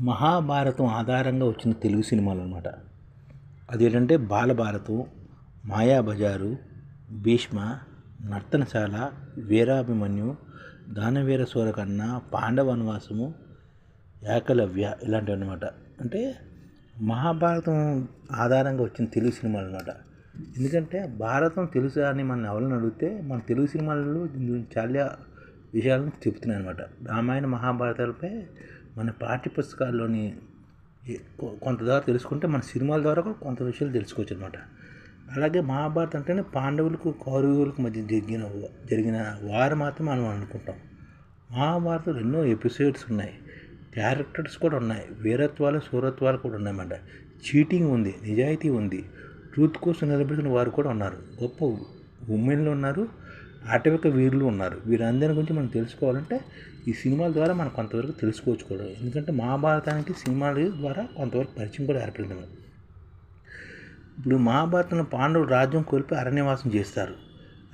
మహాభారతం ఆధారంగా వచ్చిన తెలుగు సినిమాలు అనమాట అదేంటంటే బాలభారతం మాయాబజారు భీష్మ నర్తనశాల వీరాభిమన్యు దానవీర సూరకర్ణ పాండవ వనవాసము ఏకలవ్య ఇలాంటివి అనమాట అంటే మహాభారతం ఆధారంగా వచ్చిన తెలుగు సినిమాలు అనమాట ఎందుకంటే భారతం తెలుసా అని మన ఎవరిని అడిగితే మన తెలుగు సినిమాలలో చాలా విషయాలను చెప్తున్నాయి అనమాట రామాయణ మహాభారతాలపై మన పాఠ్య పుస్తకాల్లోని కొంత ద్వారా తెలుసుకుంటే మన సినిమాల ద్వారా కూడా కొంత విషయాలు తెలుసుకోవచ్చు అనమాట అలాగే మహాభారతం అంటేనే పాండవులకు కౌరవులకు మధ్య జరిగిన జరిగిన వారు మాత్రమే మనం అనుకుంటాం. మహాభారతంలో ఎన్నో ఎపిసోడ్స్ ఉన్నాయి. క్యారెక్టర్స్ కూడా ఉన్నాయి. వీరత్వాలు సూరత్వాలు కూడా ఉన్నాయన్నమాట చీటింగ్ ఉంది నిజాయితీ ఉంది. ట్రూత్ కోసం నిలబెట్టిన వారు కూడా ఉన్నారు. గొప్ప ఉమెన్లు ఉన్నారు. ఆటవిక వీరులు ఉన్నారు. వీరందరి గురించి మనం తెలుసుకోవాలంటే ఈ సినిమాల ద్వారా మనం కొంతవరకు తెలుసుకోవచ్చు కూడా. ఎందుకంటే మహాభారతానికి సినిమాల ద్వారా కొంతవరకు పరిచయం కూడా ఏర్పడింది ఇప్పుడు మహాభారతంలో పాండవులు రాజ్యం కోల్పి అరణ్యవాసం చేస్తారు.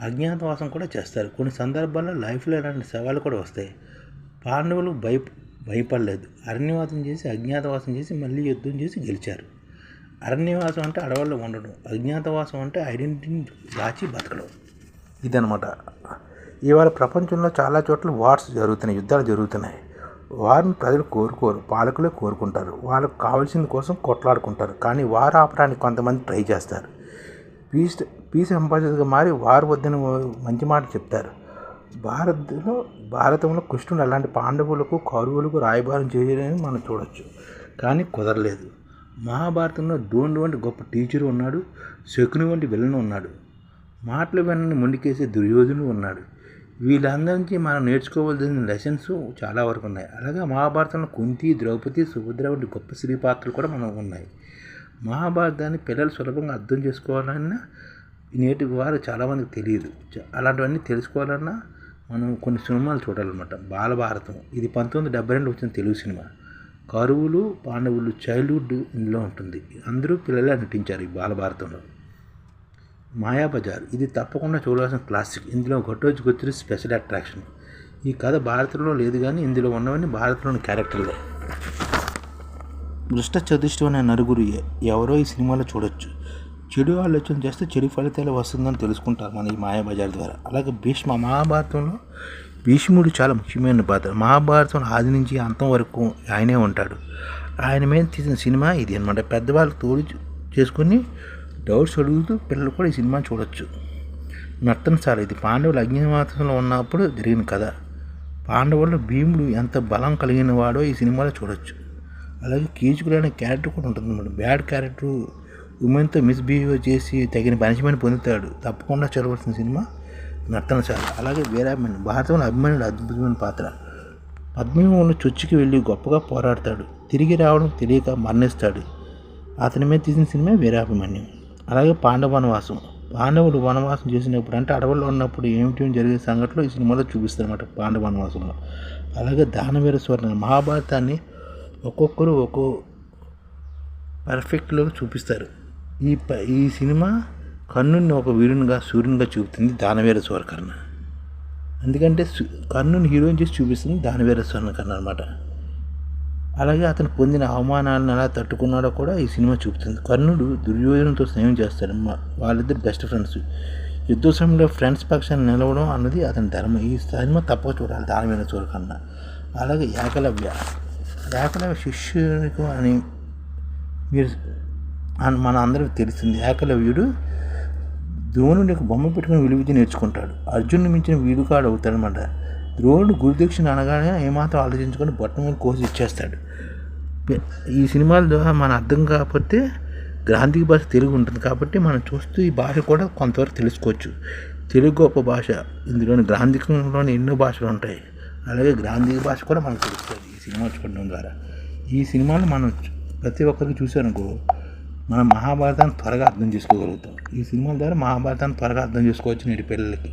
అజ్ఞాతవాసం కూడా చేస్తారు. కొన్ని సందర్భాల్లో లైఫ్లో ఇలాంటి సవాళ్ళు కూడా వస్తాయి. పాండవులు భయ భయపడలేదు. అరణ్యవాసం చేసి అజ్ఞాతవాసం చేసి మళ్ళీ యుద్ధం చేసి గెలిచారు. అరణ్యవాసం అంటే అడవుల్లో ఉండడం. అజ్ఞాతవాసం అంటే ఐడెంటిటీని దాచి బతకడం. ఇదనమాట. ఇవాళ ప్రపంచంలో చాలా చోట్ల వార్స్ జరుగుతున్నాయి యుద్ధాలు జరుగుతున్నాయి. వారిని ప్రజలు కోరుకోరు పాలకులే కోరుకుంటారు. వాళ్ళకు కావాల్సింది కోసం కొట్లాడుకుంటారు. కానీ వారు ఆపడానికి కొంతమంది ట్రై చేస్తారు. పీస్ పీస్ అంబాసిడర్గా మారి వారు వద్దని మంచి మాట చెప్తారు. భారత్లో భారతంలో కృష్ణుడు అలాంటి పాండవులకు కౌరవులకు రాయబారం చేయలేని మనం చూడొచ్చు. కానీ కుదరలేదు. మహాభారతంలో ధోని వంటి గొప్ప టీచరు ఉన్నాడు శకుని వంటి విలన్ ఉన్నాడు. మాటలు వినని ముందుకేసే దుర్యోధనుడు ఉన్నాడు. వీళ్ళందరి నుంచి మనం నేర్చుకోవాల్సిన లెసన్స్ చాలా వరకు ఉన్నాయి. అలాగే మహాభారతంలో కుంతి ద్రౌపది సుభద్ర వంటి గొప్ప స్త్రీ పాత్రలు కూడా మనకు ఉన్నాయి. మహాభారతాన్ని పిల్లలు సులభంగా అర్థం చేసుకోవాలన్నా నేటి వారు చాలామందికి తెలియదు. అలాంటివన్నీ తెలుసుకోవాలన్నా మనం కొన్ని సినిమాలు చూడాలన్నమాట. బాలభారతం. ఇది పంతొమ్మిది డెబ్బై రెండు వచ్చిన తెలుగు సినిమా. కరువులు పాండవులు చైల్డ్హుడ్ ఇందులో ఉంటుంది. అందరూ పిల్లలే నటించారు ఈ బాలభారతంలో. మాయాబజార్. ఇది తప్పకుండా చూడాల్సిన క్లాసిక్. ఇందులో ఘటోజ్ గుత్రి స్పెషల్ అట్రాక్షన్. ఈ కథ భారతంలో లేదు కానీ ఇందులో ఉన్నవన్నీ భారత్లోని క్యారెక్టర్లే. దృష్ట చదుష్టం అనే నలుగురు ఎవరో ఈ సినిమాలో చూడొచ్చు. చెడు ఆలోచన చేస్తే చెడు ఫలితాలు వస్తుందని తెలుసుకుంటారు మన ఈ మాయాబజార్ ద్వారా. అలాగే భీష్మ మహాభారతంలో భీష్ముడు చాలా ముఖ్యమైన పాత్ర. మహాభారతం ఆది నుంచి అంతం వరకు ఆయనే ఉంటాడు. ఆయన మీద తీసిన సినిమా ఇది అనమాట పెద్దవాళ్ళు తోడు చేసుకుని డౌట్స్ అడుగుతూ పిల్లలు కూడా ఈ సినిమా చూడొచ్చు. నర్తనశాల ఇది పాండవులు అగ్నివాసంలో ఉన్నప్పుడు జరిగిన కథ. పాండవుల్లో భీముడు ఎంత బలం కలిగిన వాడో ఈ సినిమాలో చూడొచ్చు. అలాగే కీచుకుడు అనే క్యారెక్టర్ కూడా ఉంటుంది అన్నమాట బ్యాడ్ క్యారెక్టర్ ఉమెన్తో మిస్బిహేవ్ చేసి తగిన పనిష్మెంట్ పొందుతాడు. తప్పకుండా చూడవలసిన సినిమా నర్తనశాల అలాగే వీరాభిమన్యు భారతంలో అభిమానులు అద్భుతమైన పాత్ర. పద్మవ్యూహంలో చొచ్చుకి వెళ్ళి గొప్పగా పోరాడతాడు. తిరిగి రావడం తెలియక మరణిస్తాడు. అతని మీద తీసిన సినిమా వీరాభిమన్యం అలాగే పాండవ వనవాసం. పాండవులు వనవాసం చేసినప్పుడు అంటే అడవుల్లో ఉన్నప్పుడు ఏమిటి జరిగే సంఘటనలు ఈ సినిమాలో చూపిస్తారన్నమాట పాండవ వనవాసంలో. అలాగే దానవీర స్వర్ణ మహాభారతాన్ని ఒక్కొక్కరు ఒక్కో పర్ఫెక్ట్లో చూపిస్తారు. ఈ ప ఈ సినిమా కర్ణుని ఒక వీరునిగా సూర్యునిగా చూపుతుంది దానవీర స్వర్కర్ణ ఎందుకంటే కర్ణుని హీరోయిన్ చేసి చూపిస్తుంది దానవీర స్వర్ణకర్ణ అనమాట అలాగే అతను పొందిన అవమానాలను ఎలా తట్టుకున్నాడో కూడా ఈ సినిమా చూపుతుంది. కర్ణుడు దుర్యోధనంతో స్నేహం చేస్తాడు. వాళ్ళిద్దరు బెస్ట్ ఫ్రెండ్స్ యుద్ధ సమయంలో ఫ్రెండ్స్ పక్షాన్ని నిలవడం అన్నది అతని ధర్మం. ఈ సినిమా తప్పక చూడాలి. దాని మీద చూడకన్నా అలాగే ఏకలవ్య ఏకలవ్య శిష్యునికి అని మీరు మన అందరికి తెలిసింది ఏకలవ్యుడు ద్రోణుడి యొక్క బొమ్మ పెట్టుకుని విలువిద్య నేర్చుకుంటాడు. అర్జునుని మించిన వీడుకాడు అవుతాడనమాట ద్రోణుడు గురుదక్షిణ అనగానే ఏమాత్రం ఆలోచించుకొని బొట్టం మీద కోసి ఇచ్చేస్తాడు. ఈ సినిమాల ద్వారా మన అర్థం కాకపోతే గ్రాంధిక భాష తెలుగు ఉంటుంది కాబట్టి మనం చూస్తూ ఈ భాష కూడా కొంతవరకు తెలుసుకోవచ్చు. తెలుగు గొప్ప భాష. ఇందులోని గ్రాంధికంలోని ఎన్నో భాషలు ఉంటాయి. అలాగే గ్రాంధిక భాష కూడా మనకు తెలుస్తుంది ఈ సినిమా చూడడం ద్వారా. ఈ సినిమాలు మనం ప్రతి ఒక్కరికి చూసారనుకో మనం మహాభారతాన్ని త్వరగా అర్థం చేసుకోగలుగుతాం. ఈ సినిమాల ద్వారా మహాభారతాన్ని త్వరగా అర్థం చేసుకోవచ్చు నేటి పిల్లలకి.